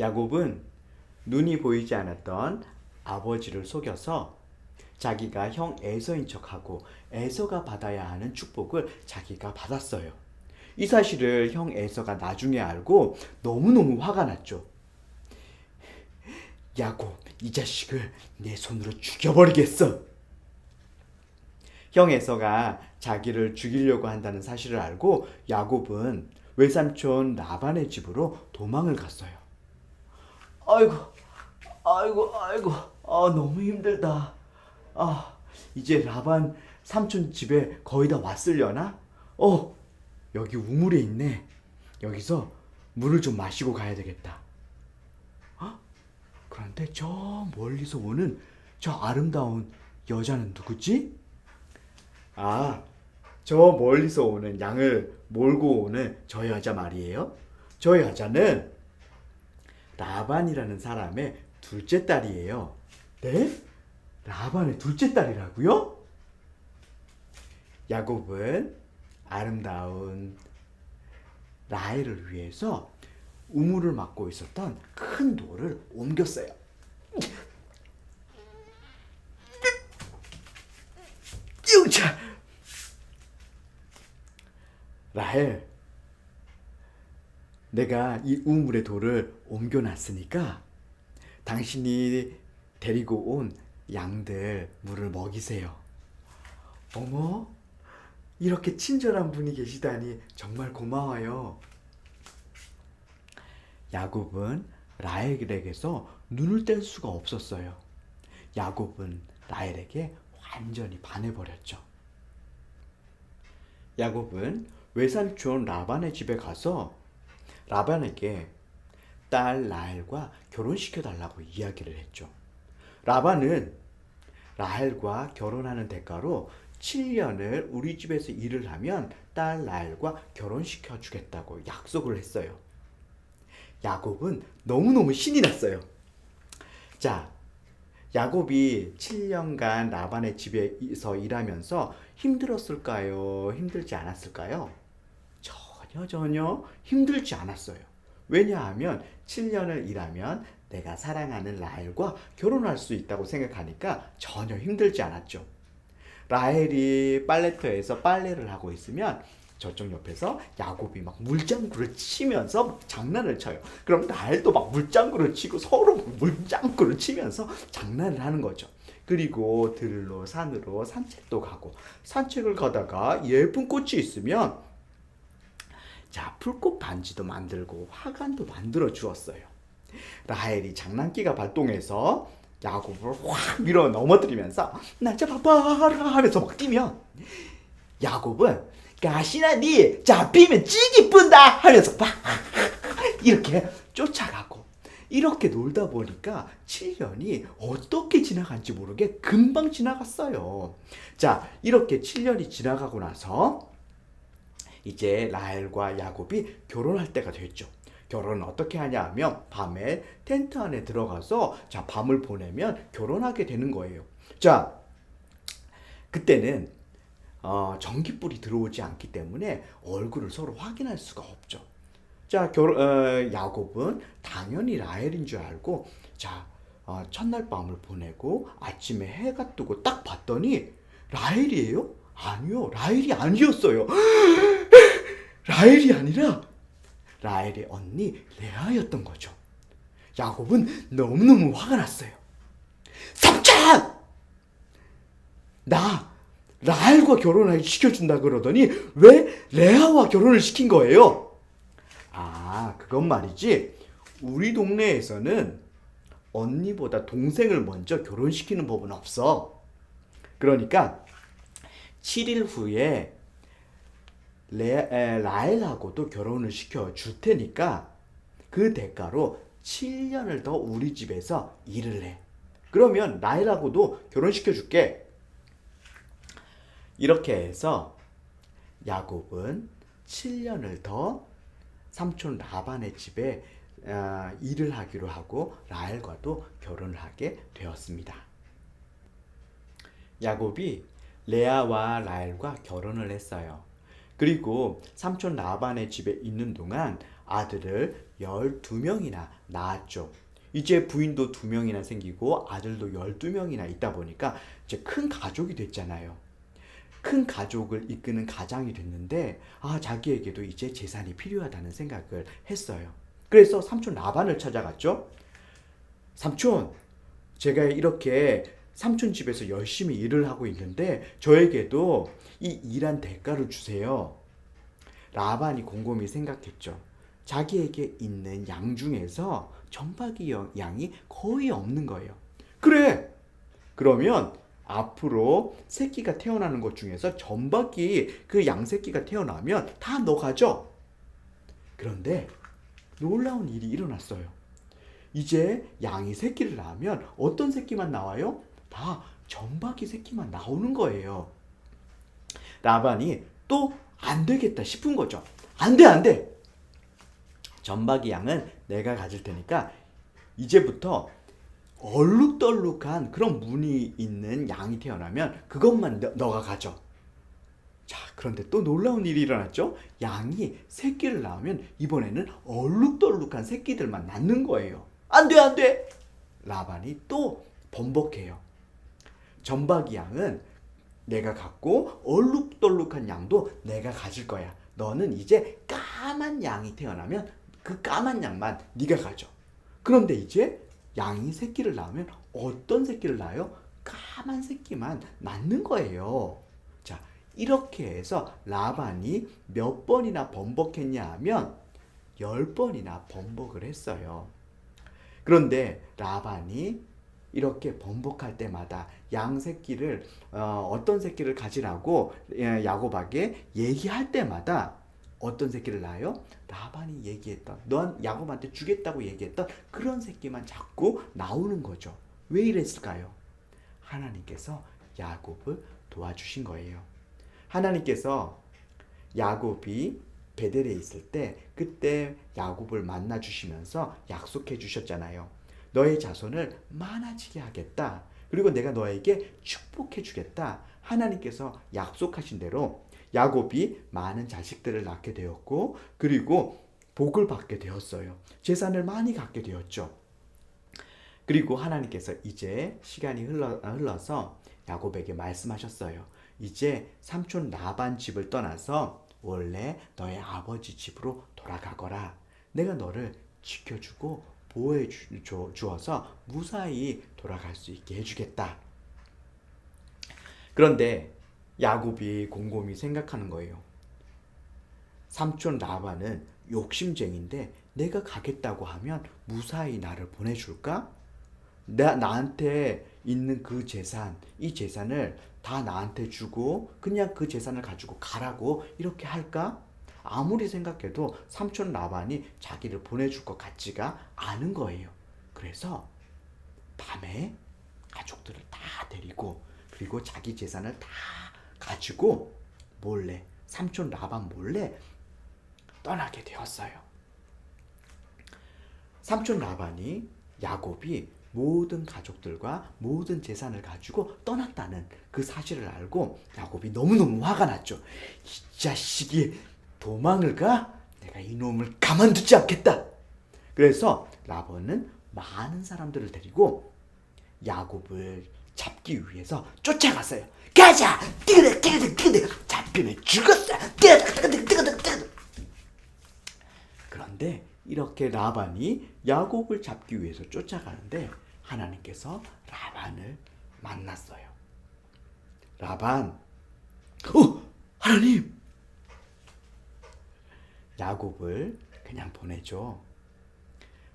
야곱은 눈이 보이지 않았던 아버지를 속여서 자기가 형 에서인 척하고 에서가 받아야 하는 축복을 자기가 받았어요. 이 사실을 형 에서가 나중에 알고 너무너무 화가 났죠. 야곱, 이 자식을 내 손으로 죽여버리겠어. 형 에서가 자기를 죽이려고 한다는 사실을 알고 야곱은 외삼촌 라반의 집으로 도망을 갔어요. 아이고, 아이고, 아이고, 아 너무 힘들다. 아 이제 라반 삼촌 집에 거의 다 왔으려나? 어 여기 우물에 있네. 여기서 물을 좀 마시고 가야 되겠다. 어? 그런데 저 멀리서 오는 저 아름다운 여자는 누구지? 아, 저 멀리서 오는 양을 몰고 오는 저 여자 말이에요. 저 여자는 라반이라는 사람의 둘째 딸이에요. 네? 라반의 둘째 딸이라고요? 야곱은 아름다운 라헬을 위해서 우물을 막고 있었던 큰 돌을 옮겼어요. 유차 라헬 내가 이 우물의 돌을 옮겨놨으니까 당신이 데리고 온 양들 물을 먹이세요. 어머, 이렇게 친절한 분이 계시다니 정말 고마워요. 야곱은 라헬에게서 눈을 뗄 수가 없었어요. 야곱은 라헬에게 완전히 반해버렸죠. 야곱은 외삼촌 라반의 집에 가서 라반에게 딸 라헬과 결혼시켜 달라고 이야기를 했죠. 라반은 라헬과 결혼하는 대가로 7년을 우리 집에서 일을 하면 딸 라헬과 결혼시켜 주겠다고 약속을 했어요. 야곱은 너무너무 신이 났어요. 자, 야곱이 7년간 라반의 집에서 일하면서 힘들었을까요? 힘들지 않았을까요? 전혀 전혀 힘들지 않았어요. 왜냐하면 7년을 일하면 내가 사랑하는 라헬과 결혼할 수 있다고 생각하니까 전혀 힘들지 않았죠. 라헬이 빨래터에서 빨래를 하고 있으면 저쪽 옆에서 야곱이 막 물장구를 치면서 막 장난을 쳐요. 그럼 라헬도 막 물장구를 치고 서로 막 물장구를 치면서 장난을 하는 거죠. 그리고 들로 산으로 산책도 가고 산책을 가다가 예쁜 꽃이 있으면 자 풀꽃 반지도 만들고 화관도 만들어 주었어요. 라헬이 장난기가 발동해서 야곱을 확 밀어 넘어뜨리면서 나 잡아봐라 하면서 막 뛰면 야곱은 가시나 니 잡히면 찌기 뿐다 하면서 막 이렇게 쫓아가고 이렇게 놀다 보니까 7년이 어떻게 지나간지 모르게 금방 지나갔어요. 자, 이렇게 7년이 지나가고 나서 이제 라헬과 야곱이 결혼할 때가 됐죠. 결혼은 어떻게 하냐 하면 밤에 텐트 안에 들어가서 자 밤을 보내면 결혼하게 되는 거예요. 자 그때는 어, 전기불이 들어오지 않기 때문에 얼굴을 서로 확인할 수가 없죠. 자 결, 어, 야곱은 당연히 라헬인 줄 알고 자 어, 첫날 밤을 보내고 아침에 해가 뜨고 딱 봤더니 라헬이에요? 아니요 라헬이 아니었어요. 라헬이 아니라 라헬의 언니 레아였던 거죠. 야곱은 너무너무 화가 났어요. 삼촌! 나 라헬과 결혼을 시켜준다 그러더니 왜 레아와 결혼을 시킨 거예요? 아, 그건 말이지. 우리 동네에서는 언니보다 동생을 먼저 결혼시키는 법은 없어. 그러니까 7일 후에 레, 에, 라헬하고도 결혼을 시켜 줄 테니까 그 대가로 7년을 더 우리 집에서 일을 해. 그러면 라헬하고도 결혼시켜 줄게. 이렇게 해서 야곱은 7년을 더 삼촌 라반의 집에 아, 일을 하기로 하고 라헬과도 결혼을 하게 되었습니다. 야곱이 레아와 라헬과 결혼을 했어요. 그리고 삼촌 라반의 집에 있는 동안 아들을 12명이나 낳았죠. 이제 부인도 2명이나 생기고 아들도 12명이나 있다 보니까 이제 큰 가족이 됐잖아요. 큰 가족을 이끄는 가장이 됐는데 아 자기에게도 이제 재산이 필요하다는 생각을 했어요. 그래서 삼촌 라반을 찾아갔죠. 삼촌, 제가 이렇게 삼촌 집에서 열심히 일을 하고 있는데 저에게도 이 일한 대가를 주세요. 라반이 곰곰이 생각했죠. 자기에게 있는 양 중에서 점박이 여- 양이 거의 없는 거예요. 그래. 그러면 앞으로 새끼가 태어나는 것 중에서 점박이 그 양새끼가 태어나면 다 너 가져. 그런데 놀라운 일이 일어났어요. 이제 양이 새끼를 낳으면 어떤 새끼만 나와요? 다 점박이 새끼만 나오는 거예요. 라반이 또 안 되겠다 싶은 거죠. 안 돼, 안 돼. 점박이 양은 내가 가질 테니까 이제부터 얼룩덜룩한 그런 무늬 있는 양이 태어나면 그것만 너, 너가 가져. 자, 그런데 또 놀라운 일이 일어났죠? 양이 새끼를 낳으면 이번에는 얼룩덜룩한 새끼들만 낳는 거예요. 안 돼, 안 돼! 라반이 또 번복해요. 점박이 양은 내가 갖고 얼룩덜룩한 양도 내가 가질 거야. 너는 이제 까만 양이 태어나면 그 까만 양만 네가 가져. 그런데 이제 양이 새끼를 낳으면 어떤 새끼를 낳아요? 까만 새끼만 낳는 거예요. 자, 이렇게 해서 라반이 몇 번이나 번복했냐 하면 열 번이나 번복을 했어요. 그런데 라반이 이렇게 번복할 때마다 양 새끼를 어, 어떤 새끼를 가지라고 예, 야곱에게 얘기할 때마다 어떤 새끼를 낳아요? 라반이 얘기했던 넌 야곱한테 주겠다고 얘기했던 그런 새끼만 자꾸 나오는 거죠. 왜 이랬을까요? 하나님께서 야곱을 도와주신 거예요. 하나님께서 야곱이 베델에 있을 때 그때 야곱을 만나 주시면서 약속해 주셨잖아요. 너의 자손을 많아지게 하겠다. 그리고 내가 너에게 축복해 주겠다. 하나님께서 약속하신 대로 야곱이 많은 자식들을 낳게 되었고 그리고 복을 받게 되었어요. 재산을 많이 갖게 되었죠. 그리고 하나님께서 이제 시간이 흘러, 흘러서 야곱에게 말씀하셨어요. 이제 삼촌 라반 집을 떠나서 원래 너의 아버지 집으로 돌아가거라. 내가 너를 지켜주고 보호해 주, 주, 주어서 무사히 돌아갈 수 있게 해주겠다. 그런데 야곱이 곰곰이 생각하는 거예요. 삼촌 라반은 욕심쟁인데 내가 가겠다고 하면 무사히 나를 보내줄까? 나, 나한테 있는 그 재산, 이 재산을 다 나한테 주고 그냥 그 재산을 가지고 가라고 이렇게 할까? 아무리 생각해도 삼촌 라반이 자기를 보내줄 것 같지가 않은 거예요. 그래서 밤에 가족들을 다 데리고 그리고 자기 재산을 다 가지고 몰래 삼촌 라반 몰래 떠나게 되었어요. 삼촌 라반이 야곱이 모든 가족들과 모든 재산을 가지고 떠났다는 그 사실을 알고 야곱이 너무너무 화가 났죠. 이 자식이 도망을 가? 내가 이놈을 가만두지 않겠다. 그래서 라반은 많은 사람들을 데리고 야곱을 잡기 위해서 쫓아갔어요. 가자! 뛰어들, 뛰어들, 뛰어들! 잡히면 죽었어! 뛰어들, 뛰어들, 뛰어들! 그런데 이렇게 라반이 야곱을 잡기 위해서 쫓아가는데 하나님께서 라반을 만났어요. 라반, 어, 하나님! 야곱을 그냥 보내줘.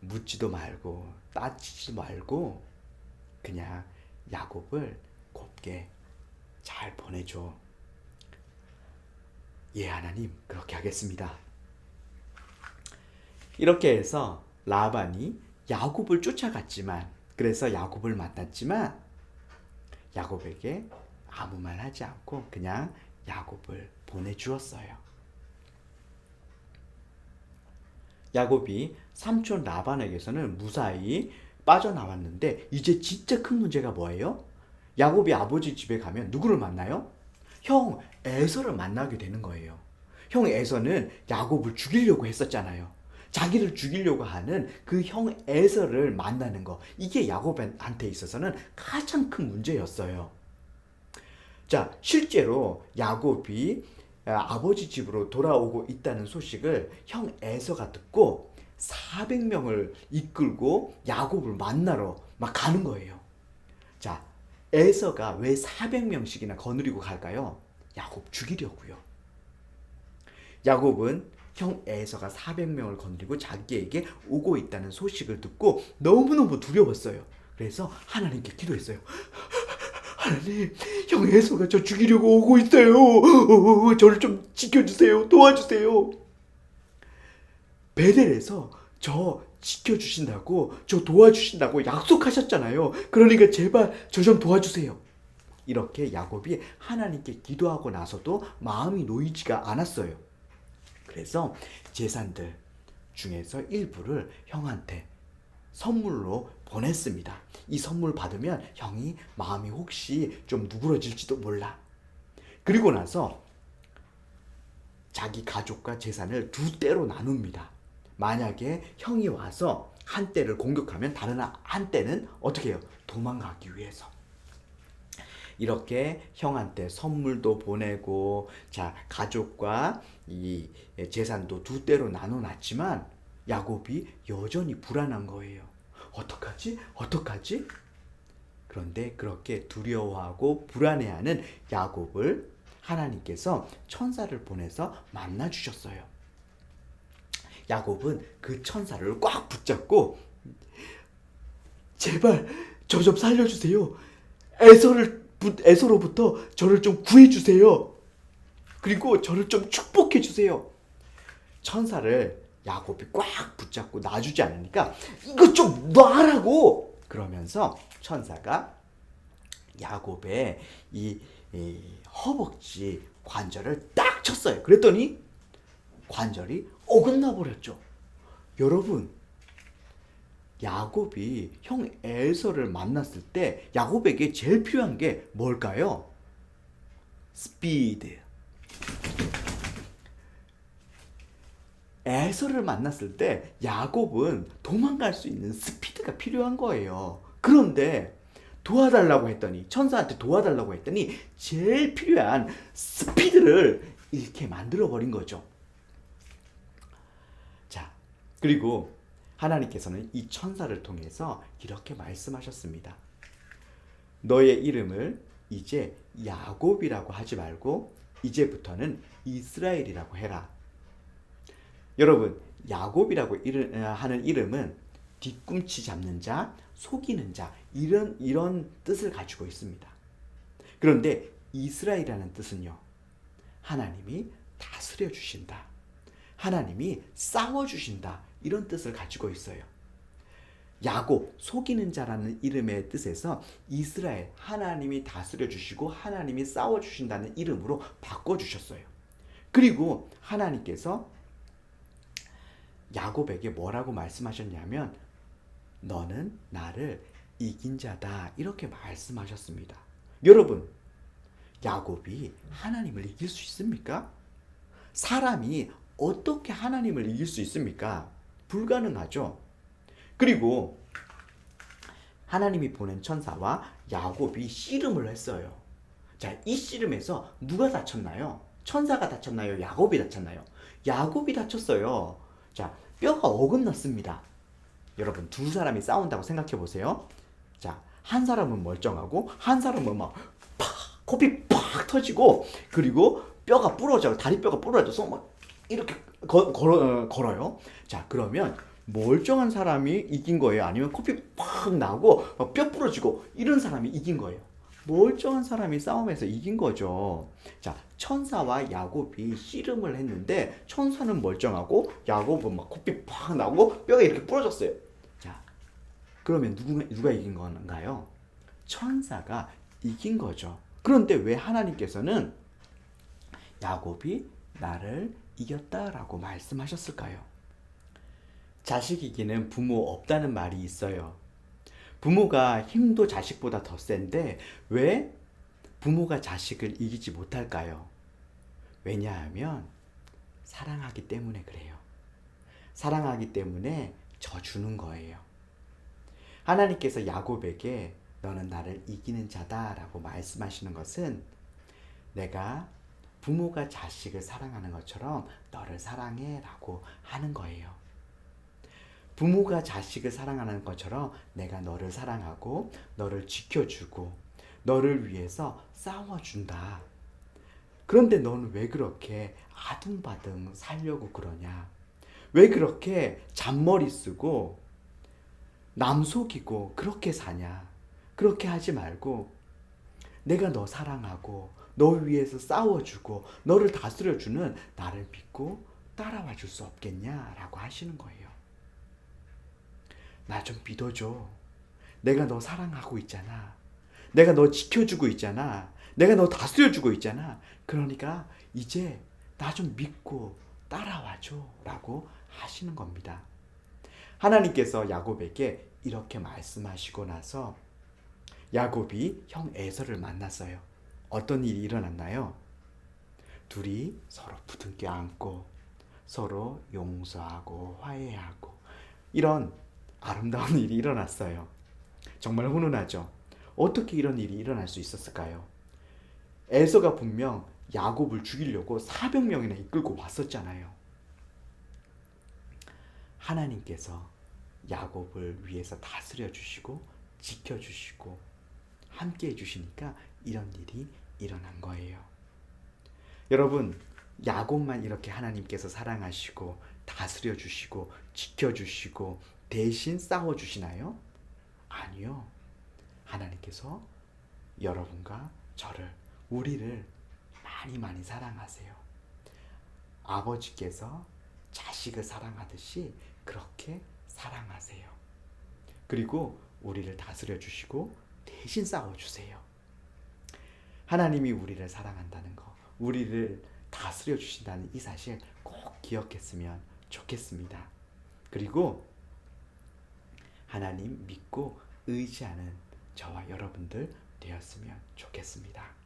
묻지도 말고 따지지 말고 그냥 야곱을 곱게 잘 보내줘. 예, 하나님, 그렇게 하겠습니다. 이렇게 해서 라반이 야곱을 쫓아갔지만, 그래서 야곱을 만났지만, 야곱에게 아무 말 하지 않고 그냥 야곱을 보내주었어요. 야곱이 삼촌 라반에게서는 무사히 빠져나왔는데 이제 진짜 큰 문제가 뭐예요? 야곱이 아버지 집에 가면 누구를 만나요? 형 에서를 만나게 되는 거예요. 형 에서는 야곱을 죽이려고 했었잖아요. 자기를 죽이려고 하는 그 형 에서를 만나는 거 이게 야곱한테 있어서는 가장 큰 문제였어요. 자, 실제로 야곱이 아, 아버지 집으로 돌아오고 있다는 소식을 형 에서가 듣고 400명을 이끌고 야곱을 만나러 막 가는 거예요. 자, 에서가 왜 400명씩이나 거느리고 갈까요? 야곱 죽이려고요. 야곱은 형 에서가 400명을 건드리고 자기에게 오고 있다는 소식을 듣고 너무너무 두려웠어요. 그래서 하나님께 기도했어요. 하나님, 형 에서가 저 죽이려고 오고 있어요. 어, 저를 좀 지켜주세요. 도와주세요. 베델에서 저 지켜주신다고, 저 도와주신다고 약속하셨잖아요. 그러니까 제발 저 좀 도와주세요. 이렇게 야곱이 하나님께 기도하고 나서도 마음이 놓이지가 않았어요. 그래서 재산들 중에서 일부를 형한테 선물로 보냈습니다. 이 선물 받으면 형이 마음이 혹시 좀 누그러질지도 몰라. 그리고 나서 자기 가족과 재산을 두 때로 나눕니다. 만약에 형이 와서 한 때를 공격하면 다른 한 때는 어떻게 해요? 도망가기 위해서. 이렇게 형한테 선물도 보내고 자 가족과 이 재산도 두 때로 나눠놨지만 야곱이 여전히 불안한 거예요. 어떡하지? 어떡하지? 그런데 그렇게 두려워하고 불안해하는 야곱을 하나님께서 천사를 보내서 만나 주셨어요. 야곱은 그 천사를 꽉 붙잡고 제발 저 좀 살려주세요. 에서를 에서로부터 저를 좀 구해주세요. 그리고 저를 좀 축복해주세요. 천사를 야곱이 꽉 붙잡고 놔주지 않으니까 이것 좀 놔라고 그러면서 천사가 야곱의 이, 이 허벅지 관절을 딱 쳤어요. 그랬더니 관절이 어긋나 버렸죠. 여러분 야곱이 형 에서를 만났을 때 야곱에게 제일 필요한 게 뭘까요? 스피드. 에서를 만났을 때 야곱은 도망갈 수 있는 스피드가 필요한 거예요. 그런데 도와달라고 했더니 천사한테 도와달라고 했더니 제일 필요한 스피드를 이렇게 만들어 버린 거죠. 자, 그리고 하나님께서는 이 천사를 통해서 이렇게 말씀하셨습니다. 너의 이름을 이제 야곱이라고 하지 말고 이제부터는 이스라엘이라고 해라. 여러분, 야곱이라고 하는 이름은 뒤꿈치 잡는 자, 속이는 자 이런 이런 뜻을 가지고 있습니다. 그런데 이스라엘이라는 뜻은요. 하나님이 다스려 주신다. 하나님이 싸워 주신다. 이런 뜻을 가지고 있어요. 야곱, 속이는 자라는 이름의 뜻에서 이스라엘, 하나님이 다스려 주시고 하나님이 싸워 주신다는 이름으로 바꿔 주셨어요. 그리고 하나님께서 야곱에게 뭐라고 말씀하셨냐면 너는 나를 이긴 자다 이렇게 말씀하셨습니다. 여러분, 야곱이 하나님을 이길 수 있습니까? 사람이 어떻게 하나님을 이길 수 있습니까? 불가능하죠. 그리고 하나님이 보낸 천사와 야곱이 씨름을 했어요. 자, 이 씨름에서 누가 다쳤나요? 천사가 다쳤나요? 야곱이 다쳤나요? 야곱이 다쳤어요. 자, 뼈가 어긋났습니다. 여러분, 두 사람이 싸운다고 생각해 보세요. 자, 한 사람은 멀쩡하고, 한 사람은 막, 팍, 코피 팍 터지고, 그리고 뼈가 부러져요. 다리뼈가 부러져서 막, 이렇게 거, 걸어, 걸어요. 자, 그러면 멀쩡한 사람이 이긴 거예요? 아니면 코피 팍 나고 뼈 부러지고 이런 사람이 이긴 거예요? 멀쩡한 사람이 싸움에서 이긴 거죠. 자, 천사와 야곱이 씨름을 했는데 천사는 멀쩡하고 야곱은 막 코피 팍 나고 뼈가 이렇게 부러졌어요. 자, 그러면 누가 누가 이긴 건가요? 천사가 이긴 거죠. 그런데 왜 하나님께서는 야곱이 나를 이겼다라고 말씀하셨을까요? 자식 이기는 부모 없다는 말이 있어요. 부모가 힘도 자식보다 더 센데 왜 부모가 자식을 이기지 못할까요? 왜냐하면 사랑하기 때문에 그래요. 사랑하기 때문에 져주는 거예요. 하나님께서 야곱에게 너는 나를 이기는 자다라고 말씀하시는 것은 내가 부모가 자식을 사랑하는 것처럼 너를 사랑해 라고 하는 거예요. 부모가 자식을 사랑하는 것처럼 내가 너를 사랑하고 너를 지켜주고 너를 위해서 싸워준다. 그런데 너는 왜 그렇게 아둥바둥 살려고 그러냐? 왜 그렇게 잔머리 쓰고 남 속이고 그렇게 사냐? 그렇게 하지 말고 내가 너 사랑하고 너 위해서 싸워주고 너를 다스려주는 나를 믿고 따라와 줄 수 없겠냐 라고 하시는 거예요. 나 좀 믿어줘. 내가 너 사랑하고 있잖아. 내가 너 지켜주고 있잖아. 내가 너 다스려주고 있잖아. 그러니까 이제 나 좀 믿고 따라와줘. 라고 하시는 겁니다. 하나님께서 야곱에게 이렇게 말씀하시고 나서 야곱이 형 에서를 만났어요. 어떤 일이 일어났나요? 둘이 서로 부둥켜 안고 서로 용서하고 화해하고 이런 아름다운 일이 일어났어요. 정말 훈훈하죠. 어떻게 이런 일이 일어날 수 있었을까요? 에서가 분명 야곱을 죽이려고 400명이나 이끌고 왔었잖아요. 하나님께서 야곱을 위해서 다스려 주시고 지켜 주시고 함께 해 주시니까 이런 일이 일어난 거예요. 여러분, 야곱만 이렇게 하나님께서 사랑하시고 다스려 주시고 지켜 주시고 대신 싸워 주시나요? 아니요. 하나님께서 여러분과 저를 우리를 많이 많이 사랑하세요. 아버지께서 자식을 사랑하듯이 그렇게 사랑하세요. 그리고 우리를 다스려 주시고 대신 싸워 주세요. 하나님이 우리를 사랑한다는 거, 우리를 다스려 주신다는 이 사실 꼭 기억했으면 좋겠습니다. 그리고 하나님 믿고 의지하는 저와 여러분들 되었으면 좋겠습니다.